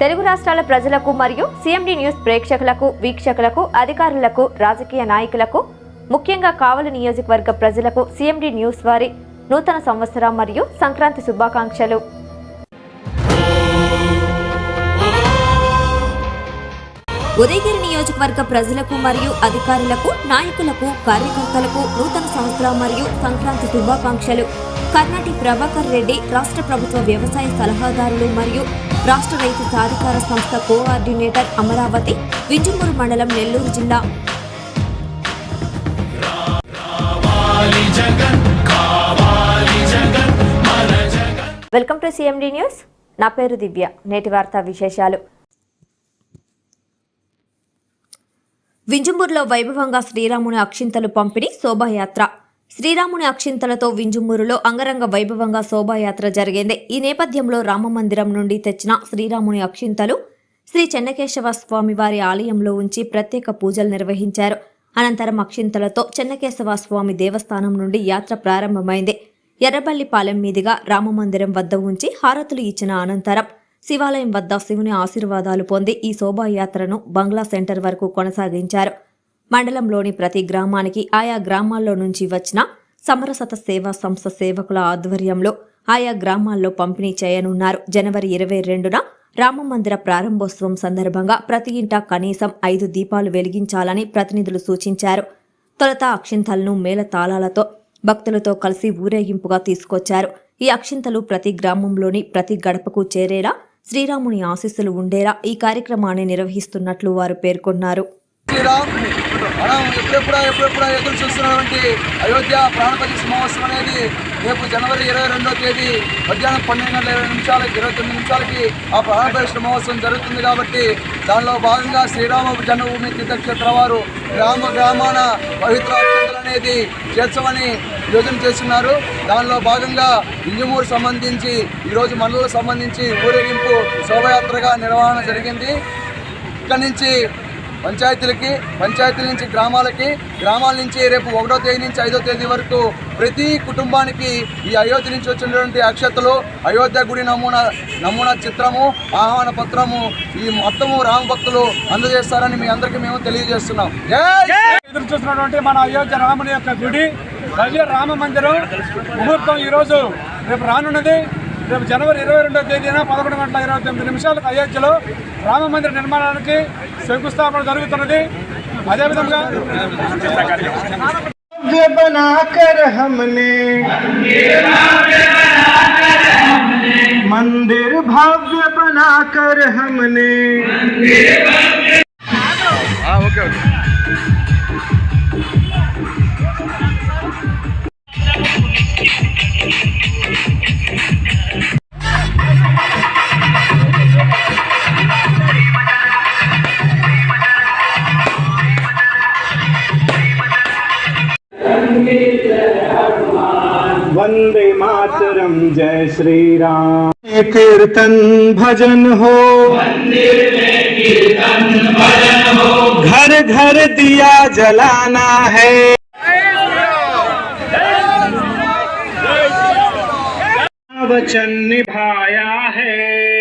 తెలుగు రాష్ట్రాల ప్రజలకు మరియు సీఎండి న్యూస్ ప్రేక్షకులకు వీక్షకులకు అధికారులకు రాజకీయ నాయకులకు ముఖ్యంగా కావలి నియోజకవర్గ ప్రజలకు సీఎండి న్యూస్ వారి నూతన సంవత్సరం మరియు సంక్రాంతి శుభాకాంక్షలు. ఉదయగిరి నియోజకవర్గ ప్రజలకు మరియు అధికారులకు నాయకులకు కార్యకర్తలకు నూతన సంవత్సరం మరియు సంక్రాంతి శుభాకాంక్షలు. కర్ణాటి ప్రభాకర్ రెడ్డి రాష్ట్ర ప్రభుత్వ వ్యవసాయ సలహాదారులు మరియు రాష్ట్ర రైతు సాధికార సంస్థ కోఆర్డినేటర్ అమరావతి వింజమూరు మండలం నెల్లూరు జిల్లా. Welcome to CMD news. నా పేరు దివ్య. నేటి వార్తా విశేషాలు. వింజమూరులో వైభవంగా శ్రీరాముని అక్షింతలు పంపిణీ శోభాయాత్ర. శ్రీరాముని అక్షింతలతో వింజుమూరులో అంగరంగ వైభవంగా శోభాయాత్ర జరిగింది. ఈ నేపథ్యంలో రామమందిరం నుండి తెచ్చిన శ్రీరాముని అక్షింతలు శ్రీ చెన్నకేశవ స్వామి వారి ఆలయంలో ఉంచి ప్రత్యేక పూజలు నిర్వహించారు. అనంతరం అక్షింతలతో చెన్నకేశవ స్వామి దేవస్థానం నుండి యాత్ర ప్రారంభమైంది. ఎర్రబల్లిపాలెం మీదుగా రామమందిరం వద్ద ఉంచి హారతులు ఇచ్చిన అనంతరం శివాలయం వద్ద శివుని ఆశీర్వాదాలు పొంది ఈ శోభాయాత్రను బంగ్లా సెంటర్ వరకు కొనసాగించారు. మండలంలోని ప్రతి గ్రామానికి ఆయా గ్రామాల్లో నుంచి వచ్చిన సమరసత సేవా సంస్థ సేవకుల ఆధ్వర్యంలో ఆయా గ్రామాల్లో పంపిణీ చేయనున్నారు. జనవరి ఇరవై రెండున రామమందిర ప్రారంభోత్సవం సందర్భంగా ప్రతి ఇంటా కనీసం ఐదు దీపాలు వెలిగించాలని ప్రతినిధులు సూచించారు. తొలుత అక్షింతలను మేళ తాళాలతో భక్తులతో కలిసి ఊరేగింపుగా తీసుకొచ్చారు. ఈ అక్షింతలు ప్రతి గ్రామంలోని ప్రతి గడపకు చేరేలా శ్రీరాముని ఆశీస్సులు ఉండేలా ఈ కార్యక్రమాన్ని నిర్వహిస్తున్నట్లు వారు పేర్కొన్నారు. శ్రీరామ్ మనం ఎప్పుడెప్పుడా ఎప్పుడెప్పుడా ఎదురు చూస్తున్నటువంటి అయోధ్య ప్రాణపతి మహోత్సవం అనేది రేపు జనవరి ఇరవై రెండో తేదీ మధ్యాహ్నం పన్నెండు గంటల ఇరవై నిమిషాలకి ఇరవై తొమ్మిది నిమిషాలకి ఆ ప్రాణప్రతిష్ఠ మహోత్సవం జరుగుతుంది కాబట్టి దానిలో భాగంగా శ్రీరామ జన్మభూమి తీర్థక్షేత్ర వారు గ్రామ గ్రామాన పవిత్ర అనేది చేర్చమని యోజన చేస్తున్నారు. దానిలో భాగంగా ఇంజమూరు సంబంధించి ఈరోజు మండలకు సంబంధించి ఊరేగింపు శోభయాత్రగా నిర్వహణ జరిగింది. ఇక్కడి నుంచి పంచాయతీలకి పంచాయతీల నుంచి గ్రామాలకి గ్రామాల నుంచి రేపు ఒకటో తేదీ నుంచి ఐదో తేదీ వరకు ప్రతి కుటుంబానికి ఈ అయోధ్య నుంచి వచ్చినటువంటి అక్షతలు అయోధ్య గుడి నమూనా నమూనా చిత్రము ఆహ్వాన పత్రము ఈ మొత్తము రామ భక్తులు అందజేస్తారని మీ అందరికీ మేము తెలియజేస్తున్నాం. ఎదురు చూస్తున్నటువంటి మన అయోధ్య రాముని యొక్క గుడి భవ్య రామ మందిరం ముహూర్తం ఈరోజు రేపు రానున్నది. రేపు జనవరి ఇరవై రెండో తేదీన పదకొండు గంటల ఇరవై తొమ్మిది నిమిషాలకు అయోధ్యలో రామ మందిర నిర్మాణానికి శంకుస్థాపన జరుగుతున్నది. అదేవిధంగా మందిర్ భవ్య బనా కర్ హమ్నే वंदे मातरम, जय श्री राम कीर्तन भजन हो मंदिर में कीर्तन भजन हो। घर घर दिया जलाना है। वचन निभाया है।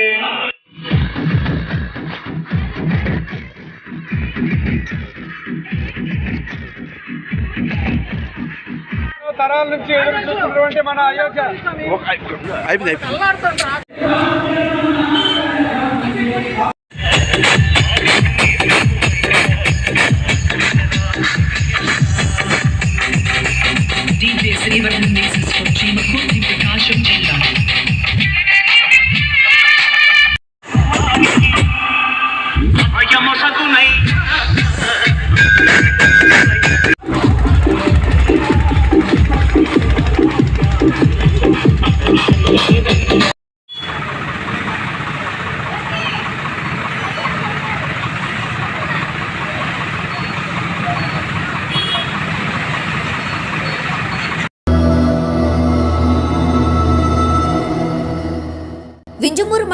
తరాల నుంచి ఎదురు చూస్తున్నటువంటి మన Ayodhya DJ Srivardan mixes for Chimakurti Prakasham